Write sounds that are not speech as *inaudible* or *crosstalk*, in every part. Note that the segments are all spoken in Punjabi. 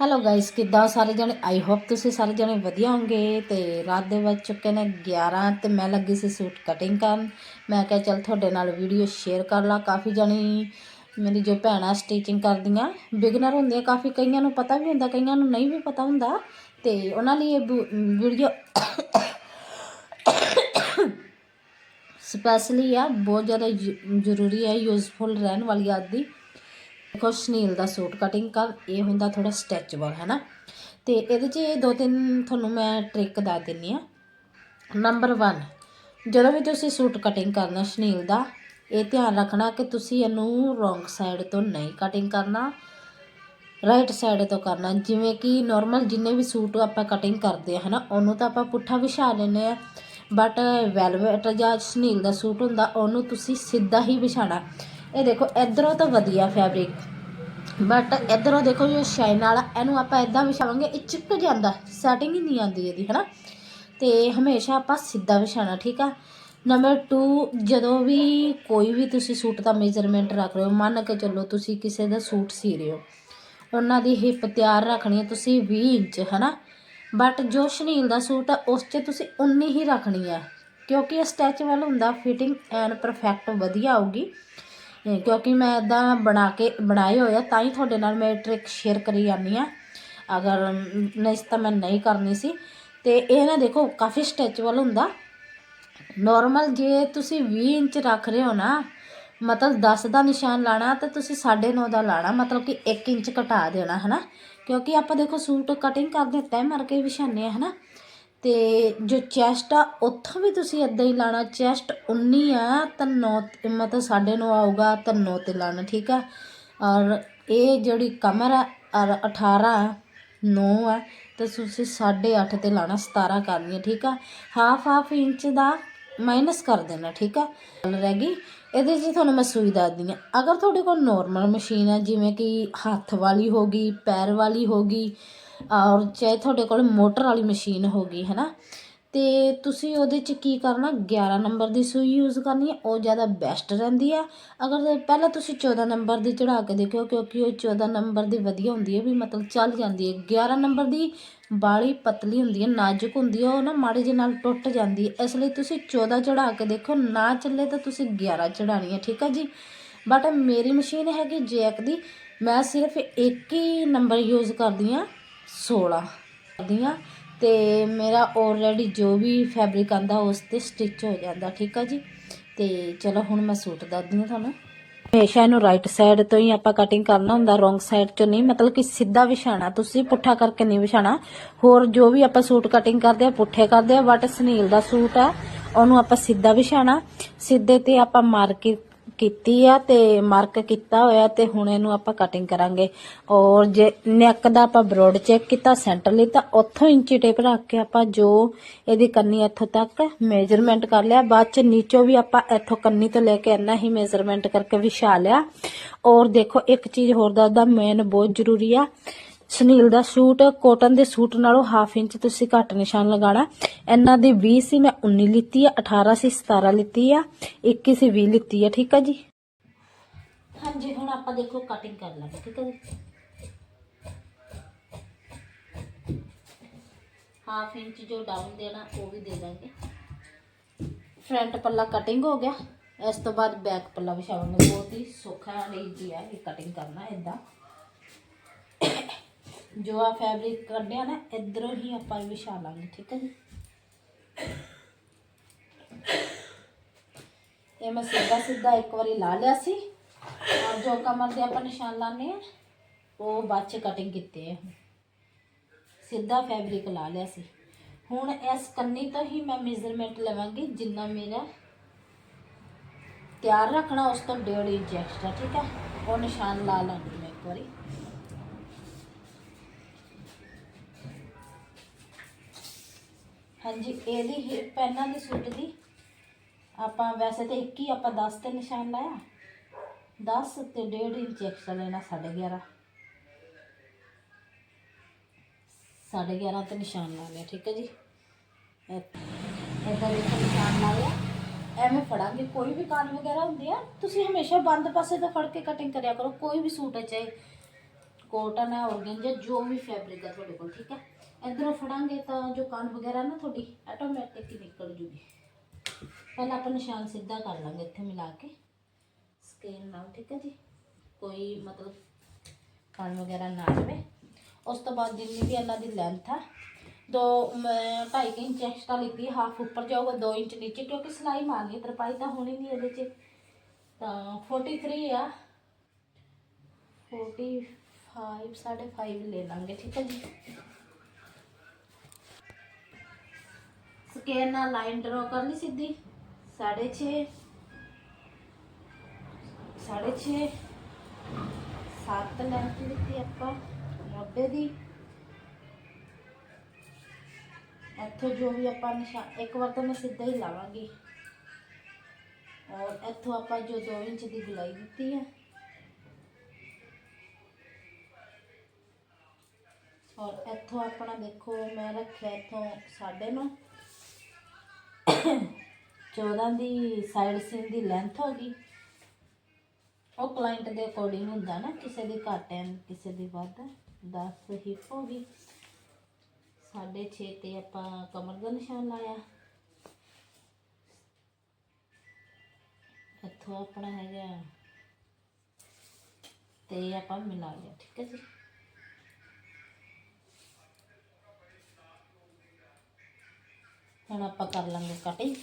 ਹੈਲੋ ਗਾਇਸ ਕਿੱਦਾਂ ਸਾਰੇ ਜਣੇ? ਆਈ ਹੋਪ ਤੁਸੀਂ ਸਾਰੇ ਜਣੇ ਵਧੀਆ ਹੋਵੋਗੇ ਤੇ ਰਾਤ ਦੇ ਵੱਜ ਚੁੱਕੇ ਨੇ 11 ਤੇ ਮੈਂ ਲੱਗੀ ਸੀ ਸੂਟ ਕਟਿੰਗ ਕਰਨ। ਮੈਂ ਕਿਹਾ ਚਲ ਤੁਹਾਡੇ ਨਾਲ ਵੀਡੀਓ ਸ਼ੇਅਰ ਕਰ ਲਾ। ਕਾਫੀ ਜਣੀ ਮੇਰੀ ਜੋ ਭੈਣਾਂ ਸਟਿਚਿੰਗ ਕਰਦੀਆਂ ਬਿਗਨਰ ਹੁੰਦੀਆਂ, ਕਾਫੀ ਕਈਆਂ ਨੂੰ ਪਤਾ ਵੀ ਹੁੰਦਾ, ਕਈਆਂ ਨੂੰ ਨਹੀਂ ਵੀ ਪਤਾ ਹੁੰਦਾ। ਤੇ ਉਹਨਾਂ ਲਈ ਇਹ ਵੀਡੀਓ ਸਪੈਸ਼ਲੀ *coughs* ਆ, ਬਹੁਤ ਜ਼ਿਆਦਾ ਯੂ- ਜ਼ਰੂਰੀ ਹੈ ਯੂਜ਼ਫੁਲ ਰਹਿਣ ਵਾਲੀ ਅੱਜ ਦੇਖੋ, ਸ਼ਨੀਲ ਦਾ ਸੂਟ ਕਟਿੰਗ ਕਰ, ਇਹ ਹੁੰਦਾ ਥੋੜਾ ਸਟ੍ਰੈਚੇਬਲ ਹੈ ਨਾ? ਤੇ ਇਹਦੇ 'ਚ ਦੋ ਤਿੰਨ ਤੁਹਾਨੂੰ ਮੈਂ ਟ੍ਰਿਕ ਦੱਸ ਦਿੰਨੀ ਆ। ਨੰਬਰ 1 ਜਦੋਂ ਵੀ ਤੁਸੀਂ ਸੂਟ ਕਟਿੰਗ ਕਰਨਾ ਸ਼ਨੀਲ ਦਾ, ਇਹ ਧਿਆਨ ਰੱਖਣਾ ਕਿ ਤੁਸੀਂ ਇਹਨੂੰ ਰੋਂਗ ਸਾਈਡ ਤੋਂ ਨਹੀਂ ਕਟਿੰਗ ਕਰਨਾ ਰਾਈਟ ਸਾਈਡ ਤੋਂ ਕਰਨਾ। ਜਿਵੇਂ ਕਿ ਨਾਰਮਲ ਜਿੰਨੇ ਵੀ ਸੂਟ ਆਪਾਂ ਕਟਿੰਗ ਕਰਦੇ ਆ, ਹਨਾ, ਉਹਨੂੰ ਤਾਂ ਆਪਾਂ ਪੁੱਠਾ ਵਿਛਾ ਲੈਂਦੇ ਆ। ਬਟ ਵੈਲਵਟ ਜਾਂ ਸ਼ਨੀਲ ਦਾ ਸੂਟ ਹੁੰਦਾ, ਉਹਨੂੰ ਤੁਸੀਂ ਸਿੱਧਾ ਹੀ ਵਿਛਾਣਾ ਇਹ ਦੇਖੋ, ਇਧਰੋਂ ਤਾਂ ਵਧੀਆ ਫੈਬਰਿਕ ਬਟ ਇਧਰੋਂ ਦੇਖੋ ਜੋ ਸ਼ਾਈਨ ਵਾਲਾ, ਇਹਨੂੰ ਆਪਾਂ ਇਦਾਂ ਵਿਛਾਵਾਂਗੇ, ਇਹ ਚਿਪਕ ਜਾਂਦਾ ਸੈਟਿੰਗ ਹੀ ਨਹੀਂ ਆਉਂਦੀ ਇਹਦੀ, ਹਨਾ? ਤੇ ਹਮੇਸ਼ਾ ਆਪਾਂ ਸਿੱਧਾ ਵਿਛਾਣਾ ਠੀਕ ਆ? ਨੰਬਰ 2 ਜਦੋਂ ਵੀ ਕੋਈ ਵੀ ਤੁਸੀਂ ਸੂਟ ਦਾ ਮੇਜ਼ਰਮੈਂਟ ਰੱਖ ਰਹੇ ਹੋ, ਮੰਨ ਕੇ ਚੱਲੋ ਤੁਸੀਂ ਕਿਸੇ ਦਾ ਸੂਟ ਸੀ ਰਹੇ ਹੋ, ਉਹਨਾਂ ਦੀ ਹਿੱਪ ਤਿਆਰ ਰੱਖਣੀ ਹੈ ਤੁਸੀਂ 20 ਇੰਚ, ਹਨਾ? ਬਟ ਜੋ ਸ਼ਨੀਲ ਦਾ ਸੂਟ ਆ, ਉਸ 'ਚ ਤੁਸੀਂ 19 ਹੀ ਰੱਖਣੀ ਹੈ ਕਿਉਂਕਿ ਇਹ ਸਟੈਚੇਬਲ ਹੁੰਦਾ ਫਿਟਿੰਗ ਐਨ ਪਰਫੈਕਟ ਵਧੀਆ ਆਊਗੀ। ਕਿਉਂਕਿ ਮੈਂ ਇਦਾਂ ਬਣਾ ਕੇ ਬਣਾਏ ਹੋਏ ਆ, ਤਾਂ ਹੀ ਤੁਹਾਡੇ ਨਾਲ ਮੈਂ ਟ੍ਰਿਕ ਸ਼ੇਅਰ ਕਰੀ ਜਾਂਦੀ ਆ ਅਗਰ ਨਹੀਂ ਤਾਂ ਮੈਂ ਨਹੀਂ ਕਰਨੀ ਸੀ। ਤੇ ਇਹ ਨਾ ਦੇਖੋ, ਕਾਫੀ ਸਟੈਚੇਬਲ ਹੁੰਦਾ। ਨਾਰਮਲ ਜੇ ਤੁਸੀਂ 20 ਇੰਚ ਰੱਖ ਰਹੇ ਹੋ ਨਾ, ਮਤਲਬ 10 ਦਾ ਨਿਸ਼ਾਨ ਲਾਣਾ ਤਾਂ ਤੁਸੀਂ 9.5 ਦਾ ਲਾਣਾ, ਮਤਲਬ ਕਿ 1 ਇੰਚ ਘਟਾ ਦੇਣਾ, ਹਨਾ? ਕਿਉਂਕਿ ਆਪਾਂ ਦੇਖੋ ਸੂਟ ਕਟਿੰਗ ਕਰਦੇ ਤੈਅ ਮਾਰ ਕੇ ਵਿਛਾਉਂਦੇ ਆ ਹਨਾ? ਅਤੇ ਜੋ ਚੈਸਟ ਆ, ਉੱਥੋਂ ਵੀ ਤੁਸੀਂ ਇੱਦਾਂ ਹੀ ਲਾਣਾ ਚੈਸਟ 19 ਆ, ਤਾਂ ਨੌ ਮਤਲਬ 9.5 ਆਊਗਾ, ਤਾਂ ਨੌ ਤੇ ਲਾਣਾ ਠੀਕ ਆ? ਔਰ ਇਹ ਜਿਹੜੀ ਕਮਰ ਆ, ਔਰ 18 9 ਆ, ਤਾਂ ਤੁਸੀਂ 8.5 ਤੇ ਲਾਣਾ 17 ਕਰਨੀ ਹੈ ਠੀਕ ਆ? ਹਾਫ ਹਾਫ ਇੰਚ ਦਾ ਮਾਈਨਸ ਕਰ ਦੇਣਾ, ਠੀਕ ਆ? ਗੱਲ ਰਹਿ ਗਈ? ਇਹਦੇ 'ਚ ਤੁਹਾਨੂੰ ਮੈਂ ਸੂਈ ਦੱਸਦੀ ਹਾਂ। ਅਗਰ ਤੁਹਾਡੇ ਕੋਲ ਨੋਰਮਲ ਮਸ਼ੀਨ ਹੈ ਜਿਵੇਂ ਕਿ ਹੱਥ ਵਾਲੀ ਹੋ ਗਈ, ਪੈਰ ਵਾਲੀ ਹੋ ਗਈ ਔਰ ਚਾਹੇ ਤੁਹਾਡੇ ਕੋਲ ਮੋਟਰ ਵਾਲੀ ਮਸ਼ੀਨ ਹੋ ਗਈ, ਹੈ ਨਾ? ਤੇ ਤੁਸੀਂ ਉਹਦੇ 'ਚ ਕੀ ਕਰਨਾ? 11 ਨੰਬਰ ਦੀ ਸੂਈ ਯੂਜ਼ ਕਰਨੀ ਹੈ, ਉਹ ਜ਼ਿਆਦਾ ਬੈਸਟ ਰਹਿੰਦੀ ਆ ਅਗਰ ਪਹਿਲਾਂ ਤੁਸੀਂ 14 ਨੰਬਰ ਦੀ ਚੜਾ ਕੇ ਦੇਖਿਓ, ਕਿਉਂਕਿ ਉਹ 14 ਨੰਬਰ ਦੀ ਵਧੀਆ ਹੁੰਦੀ ਹੈ, ਵੀ ਮਤਲਬ ਚੱਲ ਜਾਂਦੀ ਹੈ। 11 ਨੰਬਰ ਦੀ ਬਾਲੀ ਪਤਲੀ ਹੁੰਦੀ ਹੈ, ਨਾਜ਼ੁਕ ਹੁੰਦੀ ਹੈ, ਉਹ ਨਾ ਮਾੜੇ ਜਿਹੇ ਨਾਲ ਟੁੱਟ ਜਾਂਦੀ ਹੈ। ਇਸ ਲਈ ਤੁਸੀਂ 14 ਚੜਾ ਕੇ ਦੇਖੋ ਨਾ ਚੱਲੇ ਤਾਂ ਤੁਸੀਂ 11 ਚੜਾਣੀ ਹੈ, ਠੀਕ ਹੈ ਜੀ? ਬਟ ਮੇਰੀ ਮਸ਼ੀਨ ਹੈਗੀ ਜੈਕ ਦੀ, ਮੈਂ ਸਿਰਫ ਇੱਕ ਹੀ ਨੰਬਰ ਯੂਜ਼ ਕਰਦੀ ਆ 16 ਕਰਦੀ ਆ ਤੇ ਮੇਰਾ ਆਲਰੇਡੀ ਜੋ ਵੀ ਫੈਬਰਿਕ ਆਂਦਾ ਉਸ ਤੇ ਸਟਿਚ ਹੋ ਜਾਂਦਾ, ਠੀਕ ਆ ਜੀ? ਤੇ ਚਲੋ ਹੁਣ ਮੈਂ ਸੂਟ ਦੱਸਦੀ ਹਾਂ ਤੁਹਾਨੂੰ। ਹਮੇਸ਼ਾ ਇਹਨੂੰ ਰਾਈਟ ਸਾਈਡ ਤੋਂ ਹੀ ਆਪਾਂ ਕਟਿੰਗ ਕਰਨਾ ਹੁੰਦਾ ਰੋਂਗ ਸਾਈਡ 'ਚੋਂ ਨਹੀਂ, ਮਤਲਬ ਕਿ ਸਿੱਧਾ ਵਿਛਾਣਾ ਤੁਸੀਂ ਪੁੱਠਾ ਕਰਕੇ ਨਹੀਂ ਵਿਛਾਣਾ ਹੋਰ ਜੋ ਵੀ ਆਪਾਂ ਸੂਟ ਕਟਿੰਗ ਕਰਦੇ ਆ, ਪੁੱਠੇ ਕਰਦੇ ਆ ਬਟ ਸਨੀਲ ਦਾ ਸੂਟ ਆ, ਉਹਨੂੰ ਆਪਾਂ ਸਿੱਧਾ ਵਿਛਾਣਾ ਸਿੱਧੇ ਤੇ ਆਪਾਂ ਮਾਰਕ ਕੀਤੀ ਆ ਤੇ ਮਾਰਕ ਕੀਤਾ ਹੋਇਆ ਤੇ ਹੁਣ ਇਹਨੂੰ ਆਪਾਂ ਕਟਿੰਗ ਕਰਾਂਗੇ। ਔਰ ਜੇ ਨੈਕ ਦਾ ਆਪਾਂ ਬਰੋਡ ਚੈੱਕ ਕੀਤਾ ਸੈਂਟਰ ਲਈ ਤਾਂ ਉੱਥੋਂ ਇੰਚੀ ਟੇਪ ਰੱਖ ਕੇ ਆਪਾਂ ਜੋ ਇਹਦੀ ਕੰਨੀ ਇੱਥੋਂ ਤੱਕ ਮੇਜ਼ਰਮੈਂਟ ਕਰ ਲਿਆ। ਬਾਅਦ ਚ ਨੀਚੋਂ ਵੀ ਆਪਾਂ ਇੱਥੋਂ ਕੰਨੀ ਤੋਂ ਲੈ ਕੇ ਇੰਨਾ ਹੀ ਮੇਜ਼ਰਮੈਂਟ ਕਰਕੇ ਵਿਛਾ ਲਿਆ। ਔਰ ਦੇਖੋ, ਇੱਕ ਚੀਜ਼ ਹੋਰ ਦੱਸਦਾ ਮੇਨ ਬਹੁਤ ਜ਼ਰੂਰੀ ਆ। ਸੁਨੀਲ ਦਾ ਸੂਟ ਕੋਟਨ ਦੇ ਸੂਟ ਨਾਲੋਂ ਹਾਫ ਇੰਚ ਤੁਸੀਂ ਘੱਟ ਨਿਸ਼ਾਨ ਲਗਾਣਾ ਇਹਨਾਂ ਦੀ 20 ਸੀ, ਮੈਂ 19 ਲਿੱਤੀ ਆ 18 ਸੀ 17 ਲਿੱਤੀ ਆ 21 ਸੀ 20 ਲਿੱਤੀ ਆ, ਠੀਕ ਆ ਜੀ? ਹਾਂਜੀ, ਹੁਣ ਆਪਾਂ ਦੇਖੋ ਕਟਿੰਗ ਕਰ ਲਾਂਗੇ, ਠੀਕ ਆ ਜੀ? ਹਾਫ ਇੰਚ ਜੋ ਡਾਊਨ ਦੇਣਾ ਉਹ ਵੀ ਦੇ ਦਾਂਗੇ। ਫਰੰਟ ਪੱਲਾ ਕਟਿੰਗ ਹੋ ਗਿਆ। ਇਸ ਤੋਂ ਬਾਅਦ ਬੈਕ ਪੱਲਾ ਵਿਛਾਵਾਂਗੇ ਬਹੁਤ ਹੀ ਸੌਖਾ ਨਹੀਂ ਜੀ ਹੈ ਇਹ ਕਟਿੰਗ ਕਰਨਾ ਇਦਾਂ ਜੋ ਆ ਫੈਬਰਿਕ ਕੱਢਿਆ ਨਾ, ਇਧਰੋਂ ਹੀ ਆਪਾਂ ਵਿਛਾ ਲਾਂਗੇ, ਠੀਕ ਹੈ ਜੀ? ਇਹ ਮੈਂ ਸਿੱਧਾ ਸਿੱਧਾ ਇੱਕ ਵਾਰੀ ਲਾ ਲਿਆ ਸੀ। ਔਰ ਜੋ ਕਮਰ ਦੇ ਆਪਾਂ ਨਿਸ਼ਾਨ ਲਾਣੇ ਆ ਉਹ ਬਾਅਦ ਚ ਕਟਿੰਗ ਕੀਤੇ ਆ ਸਿੱਧਾ ਫੈਬਰਿਕ ਲਾ ਲਿਆ ਸੀ। ਹੁਣ ਇਸ ਕੰਨੀ ਤੋਂ ਹੀ ਮੈਂ ਮੇਜ਼ਰਮੈਂਟ ਲਵਾਂਗੀ, ਜਿੰਨਾ ਮੇਰਾ ਤਿਆਰ ਰੱਖਣਾ, ਉਸ ਤੋਂ 1.5 ਇੰਚ ਐਕਸਟਰਾ ਠੀਕ ਹੈ? ਉਹ ਨਿਸ਼ਾਨ ਲਾ ਲਾਂਗੀ ਮੈਂ ਇੱਕ ਵਾਰੀ। ਹਾਂਜੀ, ਇਹਦੀ ਹਿਪ ਇਹਨਾਂ ਦੀ ਸੂਟ ਦੀ ਆਪਾਂ ਵੈਸੇ ਤਾਂ ਇੱਕ ਹੀ ਆਪਾਂ 10 ਤੇ ਨਿਸ਼ਾਨ ਲਾਇਆ। 10 ਤੇ 1.5 ਇੰਚ ਐਕਸਟਰਾ ਲੈਣਾ 11.5 11.5 ਤੇ ਨਿਸ਼ਾਨ ਲਾ ਲਿਆ, ਠੀਕ ਹੈ ਜੀ? ਇਦਾਂ ਦੇ ਨਿਸ਼ਾਨ ਲਾ ਲਿਆ। ਐਵੇਂ ਫੜਾਂਗੇ, ਕੋਈ ਵੀ ਕਾਨ ਵਗੈਰਾ ਹੁੰਦੇ ਆ, ਤੁਸੀਂ ਹਮੇਸ਼ਾ ਬੰਦ ਪਾਸੇ ਤੋਂ ਫੜ ਕੇ ਕਟਿੰਗ ਕਰਿਆ ਕਰੋ, ਕੋਈ ਵੀ ਸੂਟ ਹੈ ਚਾਹੇ ਕੋਟਨ ਹੈ ਔਰਗੈਂਜਾ ਜੋ ਵੀ ਫੈਬਰਿਕ ਹੈ ਤੁਹਾਡੇ ਕੋਲ, ਠੀਕ ਹੈ? ਇਧਰੋਂ ਫੜਾਂਗੇ ਤਾਂ ਜੋ ਕੰਨ ਵਗੈਰਾ ਨਾ ਤੁਹਾਡੀ ਆਟੋਮੈਟਿਕ ਹੀ ਨਿਕਲ ਜੂਗੀ। ਪਹਿਲਾਂ ਆਪਾਂ ਨਿਸ਼ਾਨ ਸਿੱਧਾ ਕਰ ਲਾਂਗੇ ਇੱਥੇ ਮਿਲਾ ਕੇ। ਸਕੇਲ ਨਾਲ, ਠੀਕ ਹੈ ਜੀ? ਕੋਈ ਮਤਲਬ ਕੰਨ ਵਗੈਰਾ ਨਾ ਆਵੇ। ਉਸ ਤੋਂ ਬਾਅਦ ਜਿੰਨੀ ਵੀ ਇਹਨਾਂ ਦੀ ਲੈਂਥ ਹੈ ਦੋ ਮੈਂ 2.5 ਇੰਚ ਐਕਸਟਰਾ ਲਿੱਤੀ ਹਾਫ ਉੱਪਰ ਜਾਊਗਾ 2 ਇੰਚ ਨੀਚੇ, ਕਿਉਂਕਿ ਸਿਲਾਈ ਮਾਰਨੀ, ਤਰਪਾਈ ਤਾਂ ਹੋਣੀ ਨਹੀਂ ਇਹਦੇ 'ਚ। ਤਾਂ 43 ਆ। 45 ਸਾਢੇ 5 ਲੈ ਲਾਂਗੇ, ਠੀਕ ਹੈ ਜੀ? ਸਕੇਲ ਨਾਲ ਲਾਈਨ ਡਰਾ ਕਰ ਲਈ ਸਿੱਧੀ 6.5 6.5 ਸੱਤ ਲੈਂਥ ਲਿੱਤੀ ਆਪਾਂ ਮੋਢੇ ਦੀ। ਇੱਥੋਂ ਜੋ ਵੀ ਆਪਾਂ ਨਿਸ਼ਾਨ ਇੱਕ ਵਾਰ ਤਾਂ ਮੈਂ ਸਿੱਧਾ ਹੀ ਲਾਵਾਂਗੀ। ਔਰ ਇੱਥੋਂ ਆਪਾਂ ਜੋ 2 ਇੰਚ ਦੀ ਗੁਲਾਈ ਦਿੱਤੀ ਹੈ ਔਰ ਇੱਥੋਂ ਆਪਣਾ ਦੇਖੋ, ਮੈਂ ਰੱਖਿਆ ਇੱਥੋਂ ਸਾਢੇ ਨੌ। 14 ਦੀ ਸਾਈਡ ਸੀਨ ਦੀ ਲੈਂਥ ਹੋ ਗਈ। ਉਹ ਕਲਾਇੰਟ ਦੇ ਅਕੋਰਡਿੰਗ ਹੁੰਦਾ ਨਾ, ਕਿਸੇ ਦੀ ਘੱਟ ਹੈ ਕਿਸੇ ਦੀ ਵੱਧ 10 ਹਿਪ ਹੋ ਗਈ। ਸਾਢੇ 6 ਤੇ ਆਪਾਂ ਕਮਰ ਦਾ ਨਿਸ਼ਾਨ ਲਾਇਆ। ਇੱਥੋਂ ਆਪਣਾ ਹੈਗਾ, ਤੇ ਆਪਾਂ ਮਿਲਾ ਲਿਆ, ਠੀਕ ਹੈ ਜੀ। ਹੁਣ ਆਪਾਂ ਕਰ ਲਾਂਗੇ ਕਟਿੰਗ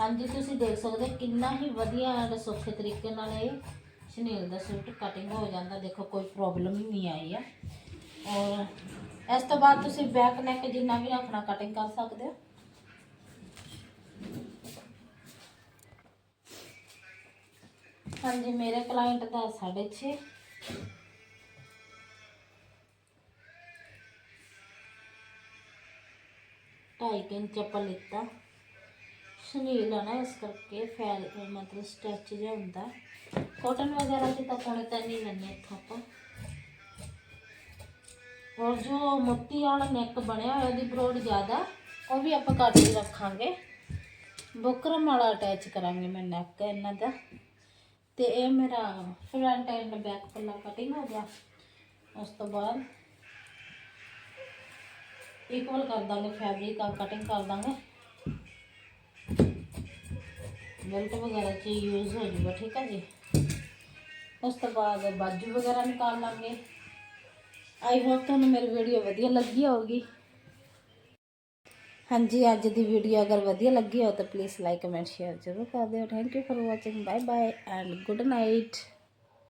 ਹਾਂਜੀ, ਤੁਸੀਂ ਦੇਖ ਸਕਦੇ ਹੋ ਕਿੰਨਾ ਹੀ ਵਧੀਆ ਐਂਡ ਸੌਖੇ ਤਰੀਕੇ ਨਾਲ ਇਹ ਸ਼ਨੀਲ ਦਾ ਸੂਟ ਕਟਿੰਗ ਹੋ ਜਾਂਦਾ। ਦੇਖੋ, ਕੋਈ ਪ੍ਰੋਬਲਮ ਹੀ ਨਹੀਂ ਆਈ ਆ। ਔਰ ਇਸ ਤੋਂ ਬਾਅਦ ਤੁਸੀਂ ਬੈਕ ਨੈਕ ਜਿੰਨਾ ਵੀ ਰੱਖਣਾ ਕਟਿੰਗ ਕਰ ਸਕਦੇ ਹੋ। ਹਾਂਜੀ, ਮੇਰੇ ਕਲਾਇੰਟ ਦਾ 6.5 ਢਾਈ ਕੁ ਇੰਚ ਚੱਪਲ ਲਿੱਤਾ। ਸੁਨੀਲ ਆ ਨਾ, ਇਸ ਕਰਕੇ ਫੈਲ ਮਤਲਬ ਸਟੈਚ ਜਿਹਾ ਹੁੰਦਾ। ਕਾਟਨ ਵਗੈਰਾ ਦੀ ਤਾਂ ਪੌਣੇ ਤਿੰਨ ਨਹੀਂ ਲੈਣੇ ਇੱਥੋਂ ਆਪਾਂ। ਔਰ ਜੋ ਮੋਤੀ ਵਾਲਾ ਨੈਕ ਬਣਿਆ ਹੋਇਆ ਉਹਦੀ ਬਰੋਡ ਜ਼ਿਆਦਾ, ਉਹ ਵੀ ਆਪਾਂ ਕੱਟ ਹੀ ਰੱਖਾਂਗੇ। ਬੁਕਰਮ ਵਾਲਾ ਅਟੈਚ ਕਰਾਂਗੇ ਮੈਂ ਨੈਕ ਇਹਨਾਂ ਦਾ। ਤੇ ਇਹ ਮੇਰਾ ਫਰੰਟ ਐਂਡ ਬੈਕ ਪੱਲਾ ਕਟਿੰਗ ਹੋ ਗਿਆ। ਉਸ ਤੋਂ ਬਾਅਦ ਇਕੁਅਲ ਕਰ ਦਾਂਗੇ ਫੈਬਰਿਕ ਆ ਕਟਿੰਗ ਕਰ ਦਾਂਗੇ। ਬੈਲਟ ਵਗੈਰਾ ਚ ਯੂਜ਼ ਹੋ ਜੂਗਾ, ਠੀਕ ਹੈ ਜੀ? ਉਸ ਤੋਂ ਬਾਅਦ ਬਾਜੂ ਵਗੈਰਾ ਨਿਕਾਲ ਲਾਂਗੇ। ਆਈ ਹੋਪ ਤੁਹਾਨੂੰ ਮੇਰੀ ਵੀਡੀਓ ਵਧੀਆ ਲੱਗੀ ਹੋਵੇਗੀ ਹਾਂਜੀ, ਅੱਜ ਦੀ ਵੀਡੀਓ ਅਗਰ ਵਧੀਆ ਲੱਗੀ ਹੋ ਤਾਂ ਪਲੀਜ਼ ਲਾਈਕ ਕਮੈਂਟ ਸ਼ੇਅਰ ਜ਼ਰੂਰ ਕਰ ਦਿਓ। Thank you for watching bye bye and good night